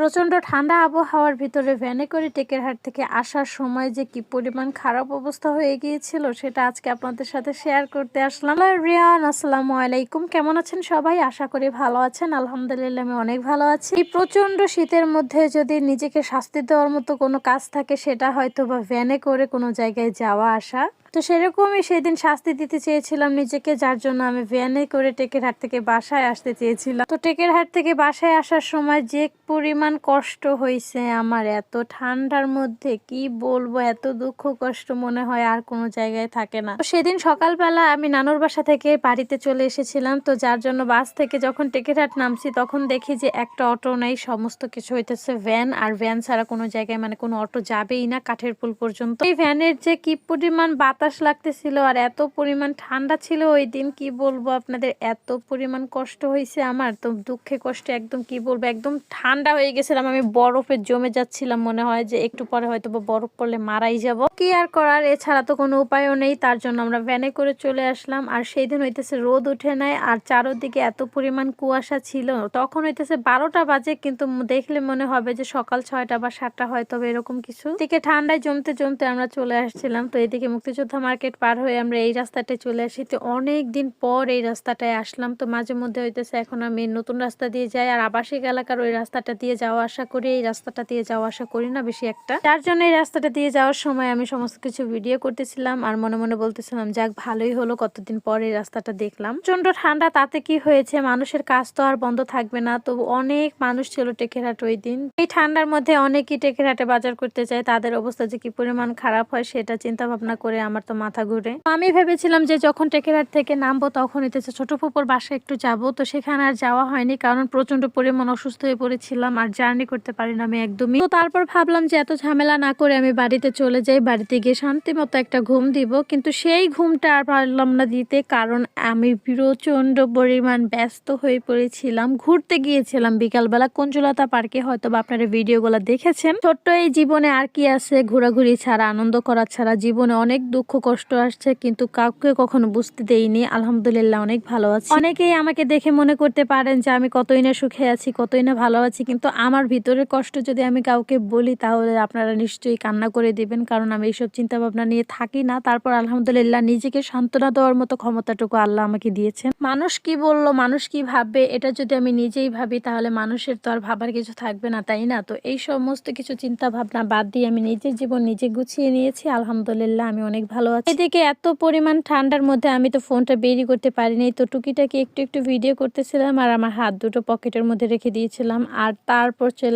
প্রচণ্ড ঠান্ডা আবহাওয়ার ভিতরে ভ্যানে করে টেকেরহাট থেকে আসার সময় যে কি পরিমাণ খারাপ অবস্থা হয়ে গিয়েছিল, সেটা আজকে আপনাদের সাথে শেয়ার করতে আসলাম। রিয়ান আসসালামু আলাইকুম। কেমন আছেন সবাই? আশা করি ভালো আছেন। আলহামদুলিল্লাহ আমি অনেক ভালো আছি। এই প্রচণ্ড শীতের মধ্যে যদি নিজেকে শাস্তি দেওয়ার মতো কোনো কাজ থাকে, সেটা হয়তো বা ভ্যানে করে কোনো জায়গায় যাওয়া আসা। তো সেরকমই সেদিন শাস্তি দিতে চেয়েছিলাম নিজেকে, যার জন্য আমি ভ্যানে করে টেকেরহাট থেকে বাসায় আসতে চেয়েছিলাম। তো টেকেরহাট থেকে বাসায় আসার সময় যে পরিমাণ কষ্ট হয়েছে আমার, এত ঠান্ডার মধ্যে কি বলব, এত দুঃখ কষ্ট মনে হয় আর কোনো জায়গায় থাকে না। তো সেদিন সকালবেলা আমি নানুর বাসা থেকে বাড়িতে চলে এসেছিলাম। তো যার জন্য বাস থেকে যখন টেকেরহাট নামছি, তখন দেখি যে একটা অটো নেই, সমস্ত কিছু হইতেছে ভ্যান, আর ভ্যান ছাড়া কোনো জায়গায় মানে কোনো অটো যাবেই না কাঠের পুল পর্যন্ত। এই ভ্যানের যে কি পরিমাণ বাতাস লাগতেছিল আর এত পরিমাণ ঠান্ডা ছিল ওই দিন, কি বলব আপনাদের? এত পরিমাণ কষ্ট হয়েছে আমার, তো দুঃখে কষ্টে একদম, কি বলব, একদম ঠান্ডা হয়ে গেছিলাম। আমি বরফে জমে যাচ্ছিলাম মনে হয় যে একটু পরে হয়তো বা বরফ পড়লে মারাই যাব। কি আর করার, এছাড়া তো কোনো উপায়ও নেই, তার জন্য আমরা ভ্যানে করে চলে আসলাম। আর সেই দিন হইতেছে রোদ উঠে নাই, আর চারোদিকে এত পরিমাণ কুয়াশা ছিল। তখন হইতেছে বারোটা বাজে, কিন্তু দেখলে মনে হবে যে সকাল ছয়টা বা সাতটা হয়তো এরকম কিছু। দিকে ঠান্ডায় জমতে জমতে আমরা চলে আসছিলাম, তো এদিকে মুক্তিযোদ্ধা মার্কেট পার হয়ে আমরা এই রাস্তাটায় চলে আসি। তো অনেক দিন পর এই রাস্তাটায় আসলাম। তো মাঝে মধ্যে হইতেছে এখন আমি নতুন রাস্তা দিয়ে যাই। আর আবাসিক এলাকার ওই রাস্তাটা দিয়ে যাওয়া আসা করি, এই রাস্তাটা দিয়ে যাওয়া আসা করি না বেশি একটা। তার জন্য এই রাস্তাটা দিয়ে যাওয়ার সময় আমি সমস্ত কিছু ভিডিও করতেছিলাম আর মনে মনে বলতেছিলাম, যাক, ভালোই হলো কতদিন পর এই রাস্তাটা দেখলাম। প্রচণ্ড ঠান্ডা, তাতে কি হয়েছে? মানুষের কাজ তো আর বন্ধ থাকবে না। তো অনেক মানুষ ছিল টেকেরাট ওই দিন। এই ঠান্ডার মধ্যে অনেকেই টেকেরাটে বাজার করতে চায়। তাদের অবস্থা যে কি পরিমাণ খারাপ হয়, সেটা চিন্তা ভাবনা করে আমার তো মাথা ঘুরে। আমি ভেবেছিলাম যে যখন টেকেরহাট থেকে নামবো তখন হইতেছে ছোট ফুপুর বাসায় একটু যাব। তো সেখানে আর যাওয়া হয়নি কারণ প্রচণ্ড পরিমাণ অসুস্থ হয়ে পড়েছিলাম আর জার্নি করতে পারি না আমি একদমই। তো তারপর ভাবলাম যে এত ঝামেলা না করে আমি বাড়িতে চলে যাই, বাড়িতে গিয়ে শান্তি মতো একটা ঘুম দিব। কিন্তু সেই ঘুমটা আর পারলাম না দিতে কারণ আমি প্রচণ্ড পরিমাণ ব্যস্ত হয়ে পড়েছিলাম। ঘুরতে গিয়েছিলাম বিকালবেলা কঞ্জুলতা পার্কে হয়তো বা আপনারা ভিডিওগুলো দেখেছেন। ছোট্ট এই জীবনে আর কি আছে? ঘোরাঘুরি ছাড়া, আনন্দ করা ছাড়া জীবনে অনেক দুঃখ কষ্ট আসছে, কিন্তু কাউকে কখনো বুঝতে দেইনি। আলহামদুলিল্লাহ, অনেক ভালো আছি। অনেকেই আমাকে দেখে মনে করতে পারেন যে আমি কতই না সুখে আছি, কতই না ভালো আছি, কিন্তু আমার ভিতরের কষ্ট যদি আমি কাউকে বলি, তাহলে আপনারা নিশ্চয়ই কান্না করে দিবেন, কারণ আমি এইসব চিন্তা ভাবনা নিয়ে থাকি না। তারপর আলহামদুলিল্লাহ, নিজেকে সান্ত্বনা দেওয়ার মতো ক্ষমতাটুকু আল্লাহ আমাকে দিয়েছেন। মানুষ কি বলল, মানুষ কি ভাববে, এটা যদি আমি নিজেই ভাবি, তাহলে মানুষের তো আর ভাবার কিছু থাকবে না, তাই না? তো এই সমস্ত কিছু চিন্তা ভাবনা বাদ দিয়ে আমি নিজের জীবন নিজে গুছিয়ে নিয়েছি। আলহামদুলিল্লাহ, আমি অনেক ভালো আছে। এদিকে এত পরিমাণ ঠান্ডার মধ্যে আমি তো ফোনটা বেরি করতে পারিনি। তো টুকিটাকি একটু একটু ভিডিও করতেছিলাম আর আমার হাত দুটো পকেটের মধ্যে রেখে দিয়েছিলাম। আর তারপর চলে